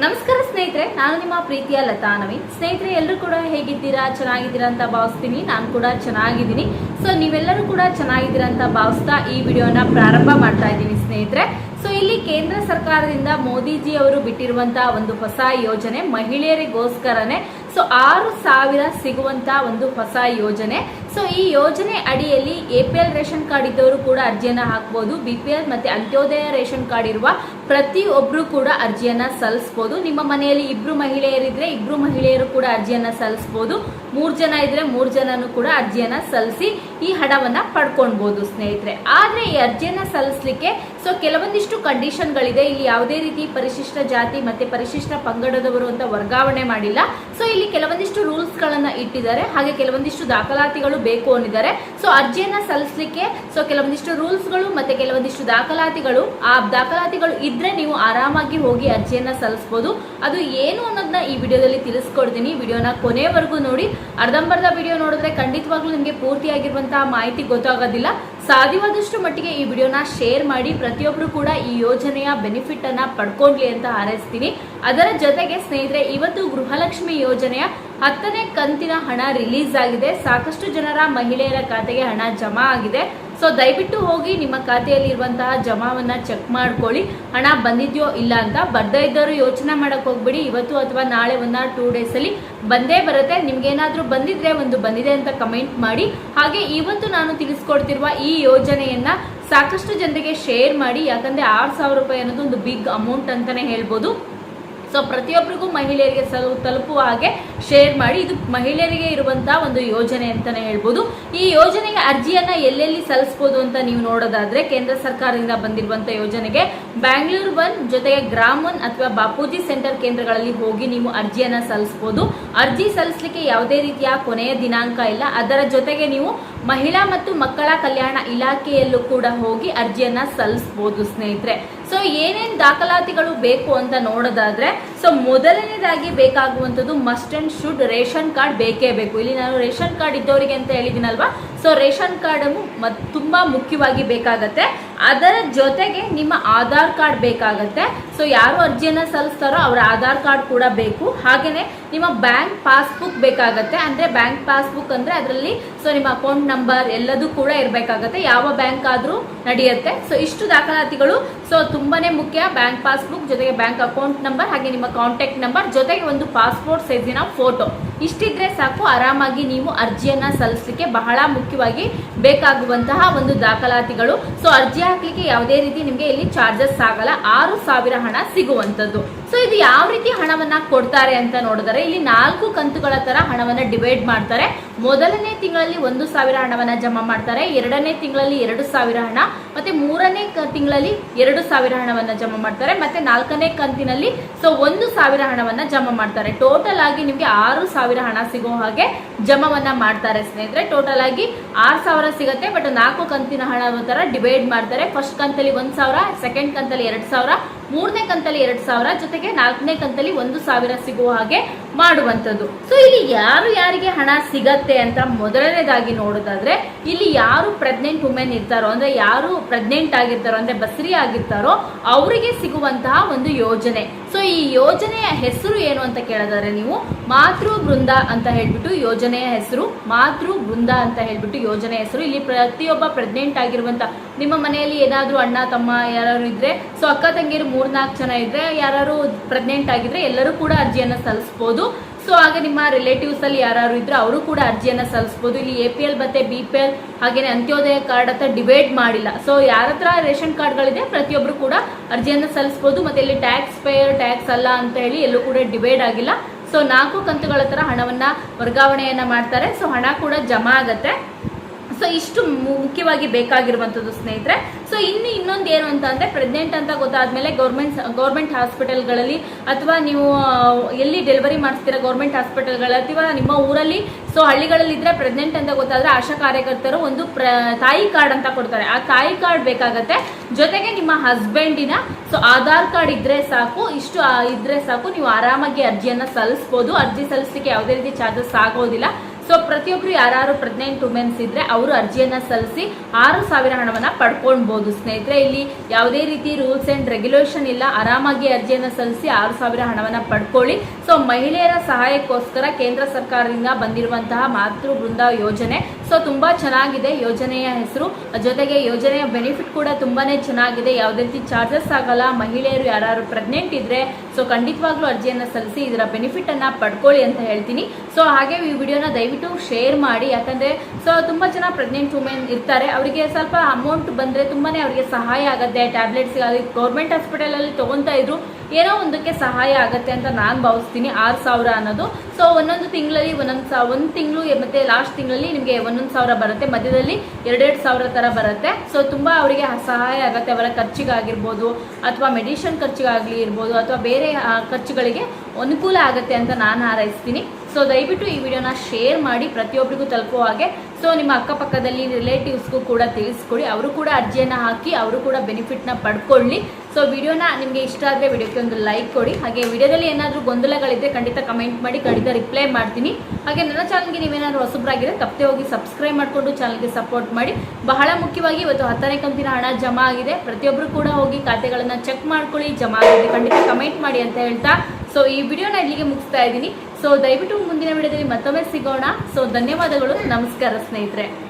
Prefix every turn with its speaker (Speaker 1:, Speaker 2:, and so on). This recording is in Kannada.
Speaker 1: ನಮಸ್ಕಾರ ಸ್ನೇಹಿತರೆ, ನಾನು ನಿಮ್ಮ ಪ್ರೀತಿಯ ಲತಾ ನವೀನ್. ಸ್ನೇಹಿತರೆ, ಎಲ್ಲರೂ ಕೂಡ ಹೇಗಿದ್ದೀರಾ? ಚೆನ್ನಾಗಿದ್ದೀರಾ ಅಂತ ಭಾವಿಸ್ತೀನಿ. ನಾನು ಕೂಡ ಚೆನ್ನಾಗಿದ್ದೀನಿ. ಸೊ ನೀವೆಲ್ಲರೂ ಕೂಡ ಚೆನ್ನಾಗಿದ್ದೀರಾ ಅಂತ ಭಾವಿಸ್ತಾ ಈ ವಿಡಿಯೋನ ಪ್ರಾರಂಭ ಮಾಡ್ತಾ ಇದ್ದೀನಿ ಸ್ನೇಹಿತರೆ. ಸೊ ಇಲ್ಲಿ ಕೇಂದ್ರ ಸರ್ಕಾರದಿಂದ ಮೋದಿಜಿ ಅವರು ಬಿಟ್ಟಿರುವಂತಹ ಒಂದು ಹೊಸ ಯೋಜನೆ ಮಹಿಳೆಯರಿಗೋಸ್ಕರನೇ. ಸೊ ಆರು ಸಾವಿರ ಸಿಗುವಂತ ಒಂದು ಹೊಸ ಯೋಜನೆ. ಸೊ ಈ ಯೋಜನೆ ಅಡಿಯಲ್ಲಿ A P L ration card ಇದ್ದವರು ಕೂಡ ಅರ್ಜಿಯನ್ನ ಹಾಕ್ಬೋದು ಬಿ ಪಿ ಎಲ್ ಮತ್ತೆ ಅಂತ್ಯೋದಯ ರೇಷನ್ ಕಾರ್ಡ್ ಇರುವ ಪ್ರತಿಯೊಬ್ಬರು ಕೂಡ ಅರ್ಜಿಯನ್ನ ಸಲ್ಲಿಸಬಹುದು ನಿಮ್ಮ ಮನೆಯಲ್ಲಿ ಇಬ್ರು ಮಹಿಳೆಯರಿದ್ರೆ ಇಬ್ರು ಮಹಿಳೆಯರು ಕೂಡ ಅರ್ಜಿಯನ್ನ ಸಲ್ಲಿಸಬಹುದು ಮೂರ್ ಜನ ಇದ್ರೆ ಮೂರ್ ಜನನು ಕೂಡ ಅರ್ಜಿಯನ್ನ ಸಲ್ಲಿಸಿ ಈ ಹಣವನ್ನ ಪಡ್ಕೊಳ್ಬಹುದು ಸ್ನೇಹಿತರೆ. ಆದ್ರೆ ಈ ಅರ್ಜಿಯನ್ನ ಸಲ್ಲಿಸಲಿಕ್ಕೆ ಸೊ ಕೆಲವೊಂದಿಷ್ಟು ಕಂಡೀಷನ್ಗಳಿದೆ. ಇಲ್ಲಿ ಯಾವುದೇ ರೀತಿ ಪರಿಶಿಷ್ಟ ಜಾತಿ ಮತ್ತೆ ಪರಿಶಿಷ್ಟ ಪಂಗಡದವರು ಅಂತ ವರ್ಗಾವಣೆ ಮಾಡಿಲ್ಲ. ಸೊ ಇಲ್ಲಿ ಕೆಲವೊಂದಿಷ್ಟು ರೂಲ್ಸ್ ಗಳನ್ನ ಇಟ್ಟಿದ್ದಾರೆ. ಹಾಗೆ ಕೆಲವೊಂದಿಷ್ಟು ದಾಖಲಾತಿಗಳು ಬೇಕು ಅಂದಿದ್ದಾರೆ. ಸೊ ಅರ್ಜಿಯನ್ನ ಸಲ್ಲಿಸಲಿಕ್ಕೆ ಸೊ ಕೆಲವೊಂದಿಷ್ಟು ರೂಲ್ಸ್ಗಳು ಮತ್ತೆ ಕೆಲವೊಂದಿಷ್ಟು ದಾಖಲಾತಿಗಳು, ಆ ದಾಖಲಾತಿಗಳು ಇದ್ರೆ ನೀವು ಆರಾಮಾಗಿ ಹೋಗಿ ಅರ್ಜಿಯನ್ನ ಸಲ್ಲಿಸಬಹುದು ಅದು ಏನು ಅನ್ನೋದನ್ನ ಈ ವಿಡಿಯೋದಲ್ಲಿ ತಿಳಿಸ್ಕೊಡ್ತೀನಿ. ವಿಡಿಯೋನ ಕೊನೆವರೆಗೂ ನೋಡಿ. ಅರ್ಧಂಬರ್ಧ ವಿಡಿಯೋ ನೋಡಿದ್ರೆ ಖಂಡಿತವಾಗ್ಲೂ ನಿಮಗೆ ಪೂರ್ತಿಯಾಗಿರುವಂತಹ ಮಾಹಿತಿ ಗೊತ್ತಾಗೋದಿಲ್ಲ. ಸಾಧ್ಯವಾದಷ್ಟು ಮಟ್ಟಿಗೆ ಈ ವಿಡಿಯೋನ ಶೇರ್ ಮಾಡಿ ಪ್ರತಿಯೊಬ್ಬರು ಕೂಡ ಈ ಯೋಜನೆಯ ಬೆನಿಫಿಟ್ ಅನ್ನ ಪಡ್ಕೊಂಡ್ಲಿ ಅಂತ ಹಾರೈಸ್ತೀನಿ. ಅದರ ಜೊತೆಗೆ ಸ್ನೇಹಿತರೆ, ಇವತ್ತು ಗೃಹಲಕ್ಷ್ಮಿ ಯೋಜನೆಯ ಹತ್ತನೇ ಕಂತಿನ ಹಣ ರಿಲೀಸ್ ಆಗಿದೆ. ಸಾಕಷ್ಟು ಜನರ ಮಹಿಳೆಯರ ಖಾತೆಗೆ ಹಣ ಜಮಾ ಆಗಿದೆ. ಸೊ ದಯವಿಟ್ಟು ಹೋಗಿ ನಿಮ್ಮ ಖಾತೆಯಲ್ಲಿ ಇರುವಂತಹ ಜಮಾವನ್ನ ಚೆಕ್ ಮಾಡ್ಕೊಳ್ಳಿ. ಹಣ ಬಂದಿದ್ಯೋ ಇಲ್ಲ ಅಂತ ಬರ್ದೇ ಇದ್ದವರು ಯೋಚನೆ ಮಾಡಕ್ ಹೋಗ್ಬಿಡಿ. ಇವತ್ತು ಅಥವಾ ನಾಳೆ ಒನ್ ಆರ್ ಟೂ ಅಲ್ಲಿ ಬಂದೇ ಬರುತ್ತೆ. ನಿಮ್ಗೆ ಏನಾದ್ರೂ ಬಂದಿದ್ರೆ ಒಂದು ಬಂದಿದೆ ಅಂತ ಕಮೆಂಟ್ ಮಾಡಿ. ಹಾಗೆ ಇವತ್ತು ನಾನು ತಿಳಿಸ್ಕೊಡ್ತಿರುವ ಈ ಯೋಜನೆಯನ್ನ ಸಾಕಷ್ಟು ಜನರಿಗೆ ಶೇರ್ ಮಾಡಿ. ಯಾಕಂದ್ರೆ ಆರು ಸಾವಿರ ರೂಪಾಯಿ ಅನ್ನೋದು ಒಂದು ಬಿಗ್ ಅಮೌಂಟ್ ಅಂತಾನೆ ಹೇಳ್ಬೋದು. ಸೊ ಪ್ರತಿಯೊಬ್ಬರಿಗೂ ಮಹಿಳೆಯರಿಗೆ ಸಲ್, ತಲುಪುವ ಹಾಗೆ ಶೇರ್ ಮಾಡಿ, ಇದು ಮಹಿಳೆಯರಿಗೆ ಇರುವಂತಹ ಒಂದು ಯೋಜನೆ ಅಂತಾನೆ ಹೇಳ್ಬೋದು. ಈ ಯೋಜನೆಗೆ ಅರ್ಜಿಯನ್ನ ಎಲ್ಲೆಲ್ಲಿ ಸಲ್ಲಿಸಬಹುದು ಅಂತ ನೀವು ನೋಡೋದಾದ್ರೆ, ಕೇಂದ್ರ ಸರ್ಕಾರದಿಂದ ಬಂದಿರುವಂತ ಯೋಜನೆಗೆ ಬ್ಯಾಂಗ್ಳೂರ್ ಒನ್ ಜೊತೆಗೆ ಗ್ರಾಮ್ ಒನ್ ಅಥವಾ ಬಾಪೂಜಿ ಸೆಂಟರ್ ಕೇಂದ್ರಗಳಲ್ಲಿ ಹೋಗಿ ನೀವು ಅರ್ಜಿಯನ್ನ ಸಲ್ಲಿಸಬಹುದು ಅರ್ಜಿ ಸಲ್ಲಿಸಲಿಕ್ಕೆ ಯಾವುದೇ ರೀತಿಯ ಕೊನೆಯ ದಿನಾಂಕ ಇಲ್ಲ. ಅದರ ಜೊತೆಗೆ ನೀವು ಮಹಿಳಾ ಮತ್ತು ಮಕ್ಕಳ ಕಲ್ಯಾಣ ಇಲಾಖೆಯಲ್ಲೂ ಕೂಡ ಹೋಗಿ ಅರ್ಜಿಯನ್ನ ಸಲ್ಲಿಸಬಹುದು ಸ್ನೇಹಿತರೆ. ಸೊ ಏನೇನ್ ದಾಖಲಾತಿಗಳು ಬೇಕು ಅಂತ ನೋಡೋದಾದ್ರೆ ಸೊ ಮೊದಲನೇದಾಗಿ ಬೇಕಾಗುವಂಥದ್ದು must and should ration card ಬೇಕೇ ಬೇಕು. ಇಲ್ಲಿ ನಾನು ರೇಷನ್ ಕಾರ್ಡ್ ಇದ್ದವರಿಗೆ ಅಂತ ಹೇಳಿದಿನಲ್ವಾ? ಸೊ ರೇಷನ್ ಕಾರ್ಡ್ ತುಂಬಾ ಮುಖ್ಯವಾಗಿ ಬೇಕಾಗತ್ತೆ. ಅದರ ಜೊತೆಗೆ ನಿಮ್ಮ ಆಧಾರ್ ಕಾರ್ಡ್ ಬೇಕಾಗತ್ತೆ. ಸೊ ಯಾರು ಅರ್ಜಿಯನ್ನ ಸಲ್ಲಿಸ್ತಾರೋ ಅವರ ಆಧಾರ್ ಕಾರ್ಡ್ ಕೂಡ ಬೇಕು. ಹಾಗೇನೆ ನಿಮ್ಮ ಬ್ಯಾಂಕ್ ಪಾಸ್ಬುಕ್ ಬೇಕಾಗತ್ತೆ, ಅಂದ್ರೆ ಬ್ಯಾಂಕ್ ಪಾಸ್ಬುಕ್ ಅಂದ್ರೆ ಅದರಲ್ಲಿ ಸೊ ನಿಮ್ಮ ಅಕೌಂಟ್ ನಂಬರ್ ಎಲ್ಲದೂ ಕೂಡ ಇರಬೇಕಾಗತ್ತೆ, ಯಾವ ಬ್ಯಾಂಕ್ ಆದ್ರೂ ನಡೆಯುತ್ತೆ. ಸೊ ಇಷ್ಟು ದಾಖಲಾತಿಗಳು ಸೊ ತುಂಬಾನೇ ಮುಖ್ಯ. ಬ್ಯಾಂಕ್ ಪಾಸ್ಬುಕ್ ಜೊತೆಗೆ ಬ್ಯಾಂಕ್ ಅಕೌಂಟ್ ನಂಬರ್, ಹಾಗೆ ನಿಮ್ಮ ಕಾಂಟ್ಯಾಕ್ಟ್ ನಂಬರ್, ಜೊತೆಗೆ ಒಂದು ಪಾಸ್ಪೋರ್ಟ್ ಸೈಜಿನ ಫೋಟೋ. ಇಷ್ಟಿದ್ರೆ ಸಾಕು, ಆರಾಮಾಗಿ ನೀವು ಅರ್ಜಿಯನ್ನ ಸಲ್ಲಿಸಲಿಕ್ಕೆ ಬಹಳ ಮುಖ್ಯವಾಗಿ ಬೇಕಾಗುವಂತಹ ಒಂದು ದಾಖಲಾತಿಗಳು. ಸೊ ಅರ್ಜಿ ಹಾಕ್ಲಿಕ್ಕೆ ಯಾವುದೇ ರೀತಿ ನಿಮಗೆ ಇಲ್ಲಿ ಚಾರ್ಜಸ್ ಆಗಲ್ಲ. ಆರು ಸಾವಿರ ಹಣ ಸಿಗುವಂತದ್ದು ಸೊ ಇದು ಯಾವ ರೀತಿ ಹಣವನ್ನ ಕೊಡ್ತಾರೆ ಅಂತ ನೋಡಿದರೆ ಇಲ್ಲಿ ನಾಲ್ಕು ಕಂತುಗಳ ತರ ಹಣವನ್ನ ಡಿವೈಡ್ ಮಾಡ್ತಾರೆ. ಮೊದಲನೇ ತಿಂಗಳಲ್ಲಿ ಒಂದು ಸಾವಿರ ಹಣವನ್ನ ಜಮಾ ಮಾಡ್ತಾರೆ, ಎರಡನೇ ತಿಂಗಳಲ್ಲಿ ಎರಡು ಸಾವಿರ ಹಣ, ಮತ್ತೆ ಮೂರನೇ ತಿಂಗಳಲ್ಲಿ ಎರಡು ಸಾವಿರ ಹಣವನ್ನ ಜಮಾ ಮಾಡ್ತಾರೆ, ಮತ್ತೆ ನಾಲ್ಕನೇ ಕಂತಿನಲ್ಲಿ ಸೊ ಒಂದು ಸಾವಿರ ಹಣವನ್ನ ಜಮಾ ಮಾಡ್ತಾರೆ. ಟೋಟಲ್ ಆಗಿ ನಿಮಗೆ ಆರು ಸಾವಿರ ಹಣ ಸಿಗೋ ಹಾಗೆ ಜಮವನ್ನ ಮಾಡ್ತಾರೆ ಸ್ನೇಹಿತರೆ. ಟೋಟಲ್ ಆಗಿ ಆರು ಸಾವಿರ ಸಿಗುತ್ತೆ ಬಟ್ ನಾಲ್ಕು ಕಂತಿನ ಹಣ ತರ ಡಿವೈಡ್ ಮಾಡ್ತಾರೆ. ಫಸ್ಟ್ ಕಂತಲ್ಲಿ ಒಂದ್ ಸಾವಿರ ಸೆಕೆಂಡ್ ಕಂತಲ್ಲಿ ಎರಡ್ ಸಾವಿರ, ಮೂರನೇ ಕಂತಲ್ಲಿ ಎರಡ್ ಸಾವಿರ, ಜೊತೆಗೆ ನಾಲ್ಕನೇ ಕಂತಲ್ಲಿ ಒಂದು ಸಾವಿರ ಸಿಗುವ ಹಾಗೆ ಮಾಡುವಂತದ್ದು ಸೊ ಇಲ್ಲಿ ಯಾರು ಯಾರಿಗೆ ಹಣ ಸಿಗತ್ತೆ ಅಂತ ಮೊದಲನೇದಾಗಿ ನೋಡೋದಾದ್ರೆ, ಇಲ್ಲಿ ಯಾರು ಪ್ರೆಗ್ನೆಂಟ್ ವುಮೆನ್ ಇರ್ತಾರೋ, ಅಂದ್ರೆ ಯಾರು ಪ್ರೆಗ್ನೆಂಟ್ ಆಗಿರ್ತಾರೋ, ಅಂದ್ರೆ ಬಸರಿ ಆಗಿರ್ತಾರೋ, ಅವರಿಗೆ ಸಿಗುವಂತಹ ಒಂದು ಯೋಜನೆ. ಸೊ ಈ ಯೋಜನೆಯ ಹೆಸರು ಏನು ಅಂತ ಕೇಳೋದಾದ್ರೆ ನೀವು ಮಾತೃ ಬೃಂದ ಅಂತ ಹೇಳ್ಬಿಟ್ಟು ಯೋಜನೆಯ ಹೆಸರು ಮಾತೃ ಬೃಂದ ಅಂತ ಹೇಳ್ಬಿಟ್ಟು ಯೋಜನೆ ಹೆಸರು. ಇಲ್ಲಿ ಪ್ರತಿಯೊಬ್ಬ ಪ್ರೆಗ್ನೆಂಟ್ ಆಗಿರುವಂತ, ನಿಮ್ಮ ಮನೆಯಲ್ಲಿ ಏನಾದ್ರೂ ಅಣ್ಣ, ತಮ್ಮ ಯಾರು ಇದ್ರೆ ಸೊ ಅಕ್ಕ ತಂಗಿರು ಮೂರ್ನಾಲ್ಕು ಜನ ಇದ್ರೆ ಯಾರು ಪ್ರೆಗ್ನೆಂಟ್ ಆಗಿದ್ರೆ ಎಲ್ಲರೂ ಕೂಡ ಅರ್ಜಿಯನ್ನು ಸಲ್ಲಿಸಬಹುದು ಸೊ ಹಾಗೆ ನಿಮ್ಮ ರಿಲೇಟಿವ್ಸ್ ಅಲ್ಲಿ ಯಾರು ಇದ್ರೆ ಅವರು ಕೂಡ ಅರ್ಜಿಯನ್ನ ಸಲ್ಲಿಸಬಹುದು ಇಲ್ಲಿ ಎ ಪಿ ಎಲ್ ಮತ್ತೆ ಬಿ ಪಿ ಎಲ್ ಹಾಗೇನೆ ಅಂತ್ಯೋದಯ ಕಾರ್ಡ್ ಅಂತ ಡಿವೈಡ್ ಮಾಡಿಲ್ಲ. ಸೊ ಯಾರ ಹತ್ರ ರೇಷನ್ ಕಾರ್ಡ್ಗಳಿದೆ, ಪ್ರತಿಯೊಬ್ರು ಕೂಡ ಅರ್ಜಿಯನ್ನ ಸಲ್ಲಿಸಬಹುದು ಮತ್ತೆ ಇಲ್ಲಿ ಟ್ಯಾಕ್ಸ್ ಪೇಯರ್ ಟ್ಯಾಕ್ಸ್ ಅಲ್ಲ ಅಂತ ಹೇಳಿ ಎಲ್ಲೂ ಕೂಡ ಡಿವೈಡ್ ಆಗಿಲ್ಲ. ಸೊ ನಾಲ್ಕು ಕಂತುಗಳ ತರ ಹಣವನ್ನ ವರ್ಗಾವಣೆಯನ್ನ ಮಾಡ್ತಾರೆ. ಸೊ ಹಣ ಕೂಡ ಜಮಾ ಆಗತ್ತೆ. ಸೊ ಇಷ್ಟು ಮುಖ್ಯವಾಗಿ ಬೇಕಾಗಿರುವಂಥದ್ದು ಸ್ನೇಹಿತರೆ. ಸೊ ಇನ್ನು ಇನ್ನೊಂದು ಏನು ಅಂತ ಅಂದ್ರೆ ಪ್ರೆಗ್ನೆಂಟ್ ಅಂತ ಗೊತ್ತಾದ್ಮೇಲೆ ಗೌರ್ಮೆಂಟ್ ಗೌರ್ಮೆಂಟ್ ಹಾಸ್ಪಿಟಲ್ಗಳಲ್ಲಿ ಅಥವಾ ನೀವು ಎಲ್ಲಿ ಡೆಲಿವರಿ ಮಾಡಿಸ್ತೀರಾ ಗೌರ್ಮೆಂಟ್ ಹಾಸ್ಪಿಟಲ್ಗಳ ಅಥವಾ ನಿಮ್ಮ ಊರಲ್ಲಿ. ಸೊ ಹಳ್ಳಿಗಳಲ್ಲಿ ಇದ್ರೆ ಪ್ರೆಗ್ನೆಂಟ್ ಅಂತ ಗೊತ್ತಾದ್ರೆ ಆಶಾ ಕಾರ್ಯಕರ್ತರು ಒಂದು ಪ್ರ ತಾಯಿ ಕಾರ್ಡ್ ಅಂತ ಕೊಡ್ತಾರೆ. ಆ ತಾಯಿ ಕಾರ್ಡ್ ಬೇಕಾಗತ್ತೆ. ಜೊತೆಗೆ ನಿಮ್ಮ ಹಸ್ಬೆಂಡಿನ ಸೊ ಆಧಾರ್ ಕಾರ್ಡ್ ಇದ್ರೆ ಸಾಕು. ಇಷ್ಟು ಇದ್ದರೆ ಸಾಕು. ನೀವು ಆರಾಮಾಗಿ ಅರ್ಜಿಯನ್ನು ಸಲ್ಲಿಸಬಹುದು ಅರ್ಜಿ ಸಲ್ಲಿಸಲಿಕ್ಕೆ ಯಾವುದೇ ರೀತಿ ಚಾರ್ಜಸ್ ಆಗೋದಿಲ್ಲ. ಸೊ ಪ್ರತಿಯೊಬ್ರು ಯಾರು ಪ್ರೆಗ್ನೆಂಟ್ ವುಮೆನ್ಸ್ ಇದ್ರೆ ಅವರು ಅರ್ಜಿಯನ್ನ ಸಲ್ಲಿಸಿ ಆರು ಸಾವಿರ ಹಣವನ್ನ ಪಡ್ಕೊಳ್ಬಹುದು. ಸ್ನೇಹಿತರೆ, ಇಲ್ಲಿ ಯಾವುದೇ ರೀತಿ ರೂಲ್ಸ್ ಅಂಡ್ ರೆಗ್ಯುಲೇಷನ್ ಇಲ್ಲ. ಆರಾಮಾಗಿ ಅರ್ಜಿಯನ್ನ ಸಲ್ಲಿಸಿ ಆರು ಸಾವಿರ ಹಣವನ್ನ ಪಡ್ಕೊಳ್ಳಿ. ಸೊ ಮಹಿಳೆಯರ ಸಹಾಯಕ್ಕೋಸ್ಕರ ಕೇಂದ್ರ ಸರ್ಕಾರದಿಂದ ಬಂದಿರುವಂತಹ ಮಾತೃ ಬೃಂದ ಯೋಜನೆ ಸೊ ತುಂಬಾ ಚೆನ್ನಾಗಿದೆ ಯೋಜನೆಯ ಹೆಸರು. ಜೊತೆಗೆ ಯೋಜನೆಯ ಬೆನಿಫಿಟ್ ಕೂಡ ತುಂಬಾನೇ ಚೆನ್ನಾಗಿದೆ. ಯಾವುದೇ ರೀತಿ ಚಾರ್ಜಸ್ ಆಗಲ್ಲ, ಮಹಿಳೆಯರು ಯಾರು ಪ್ರೆಗ್ನೆಂಟ್ ಇದ್ರೆ ಸೊ ಖಂಡಿತವಾಗ್ಲೂ ಅರ್ಜಿಯನ್ನು ಸಲ್ಲಿಸಿ, ಇದರ ಬೆನಿಫಿಟ್ ಅನ್ನ ಪಡ್ಕೊಳ್ಳಿ ಅಂತ ಹೇಳ್ತೀನಿ. ಸೊ ಹಾಗೆ ಈ ವಿಡಿಯೋನ ದಯವಿಟ್ಟು ಶೇರ್ ಮಾಡಿ. ಯಾಕಂದ್ರೆ ಸೊ ತುಂಬಾ ಜನ ಪ್ರೆಗ್ನೆಂಟ್ ವುಮೆನ್ ಇರ್ತಾರೆ. ಅವರಿಗೆ ಸ್ವಲ್ಪ ಅಮೌಂಟ್ ಬಂದ್ರೆ ತುಂಬಾನೇ ಅವರಿಗೆ ಸಹಾಯ ಆಗುತ್ತೆ. ಟ್ಯಾಬ್ಲೆಟ್ಸ್ ಗೌರ್ಮೆಂಟ್ ಹಾಸ್ಪಿಟಲಲ್ಲಿ ತಗೊಂತಾ ಇದ್ರು. ಏನೋ ಒಂದಕ್ಕೆ ಸಹಾಯ ಆಗುತ್ತೆ ಅಂತ ನಾನು ಭಾವಿಸ್ತೀನಿ, ಆರು ಸಾವಿರ ಅನ್ನೋದು. ಸೊ ಒಂದೊಂದು ತಿಂಗಳಲ್ಲಿ, ಒಂದೊಂದು ಸಾ, ಒಂದು ತಿಂಗಳು ಮತ್ತೆ ಲಾಸ್ಟ್ ತಿಂಗಳಲ್ಲಿ ನಿಮಗೆ ಒಂದೊಂದು ಸಾವಿರ ಬರುತ್ತೆ. ಮಧ್ಯದಲ್ಲಿ ಎರಡೆರಡು ಸಾವಿರ ಥರ ಬರುತ್ತೆ. ಸೊ ತುಂಬ ಅವರಿಗೆ ಸಹಾಯ ಆಗುತ್ತೆ. ಅವರ ಖರ್ಚಿಗಾಗಿರ್ಬೋದು, ಅಥವಾ ಮೆಡಿಷನ್ ಖರ್ಚಿಗಾಗಲಿ ಇರ್ಬೋದು, ಅಥವಾ ಬೇರೆ ಖರ್ಚುಗಳಿಗೆ ಅನುಕೂಲ ಆಗುತ್ತೆ ಅಂತ ನಾನು ಹಾರೈಸ್ತೀನಿ. ಸೊ ದಯವಿಟ್ಟು ಈ ವಿಡಿಯೋನ ಶೇರ್ ಮಾಡಿ ಪ್ರತಿಯೊಬ್ಬರಿಗೂ ತಲುಪುವ ಹಾಗೆ. ಸೊ ನಿಮ್ಮ ಅಕ್ಕಪಕ್ಕದಲ್ಲಿ ರಿಲೇಟಿವ್ಸ್ಗೂ ಕೂಡ ತಿಳಿಸ್ಕೊಡಿ. ಅವರು ಕೂಡ ಅರ್ಜಿಯನ್ನು ಹಾಕಿ, ಅವರು ಕೂಡ ಬೆನಿಫಿಟ್ನ ಪಡ್ಕೊಳ್ಳಿ. ಸೊ ವಿಡಿಯೋನ ನಿಮಗೆ ಇಷ್ಟ ಆದರೆ ವಿಡಿಯೋಕ್ಕೆ ಒಂದು ಲೈಕ್ ಕೊಡಿ. ಹಾಗೆ ವಿಡಿಯೋದಲ್ಲಿ ಏನಾದರೂ ಗೊಂದಲಗಳಿದ್ರೆ ಖಂಡಿತ ಕಮೆಂಟ್ ಮಾಡಿ, ಖಂಡಿತ ರಿಪ್ಲೈ ಮಾಡ್ತೀನಿ. ಹಾಗೆ ನನ್ನ ಚಾನಲ್ಗೆ ನೀವೇನಾದರೂ ಹೊಸಬ್ರಾಗಿದ್ರೆ ತಪ್ಪದೆ ಹೋಗಿ ಸಬ್ಸ್ಕ್ರೈಬ್ ಮಾಡಿಕೊಂಡು ಚಾನಲ್ಗೆ ಸಪೋರ್ಟ್ ಮಾಡಿ. ಬಹಳ ಮುಖ್ಯವಾಗಿ ಇವತ್ತು ಹತ್ತನೇ ಕಂತಿನ ಹಣ ಜಮಾ ಆಗಿದೆ. ಪ್ರತಿಯೊಬ್ಬರು ಕೂಡ ಹೋಗಿ ಖಾತೆಗಳನ್ನು ಚೆಕ್ ಮಾಡ್ಕೊಳ್ಳಿ. ಜಮಾ ಆಗಿದೆ. ಖಂಡಿತ ಕಮೆಂಟ್ ಮಾಡಿ ಅಂತ ಹೇಳ್ತಾ. ಸೊ ಈ ವಿಡಿಯೋನ ಇಲ್ಲಿಗೆ ಮುಗಿಸ್ತಾ ಇದ್ದೀನಿ. ಸೊ ದಯವಿಟ್ಟು ಮುಂದಿನ ವಿಡಿಯೋದಲ್ಲಿ ಮತ್ತೊಮ್ಮೆ ಸಿಗೋಣ. ಸೊ ಧನ್ಯವಾದಗಳು. ನಮಸ್ಕಾರ ಸ್ನೇಹಿತರೆ.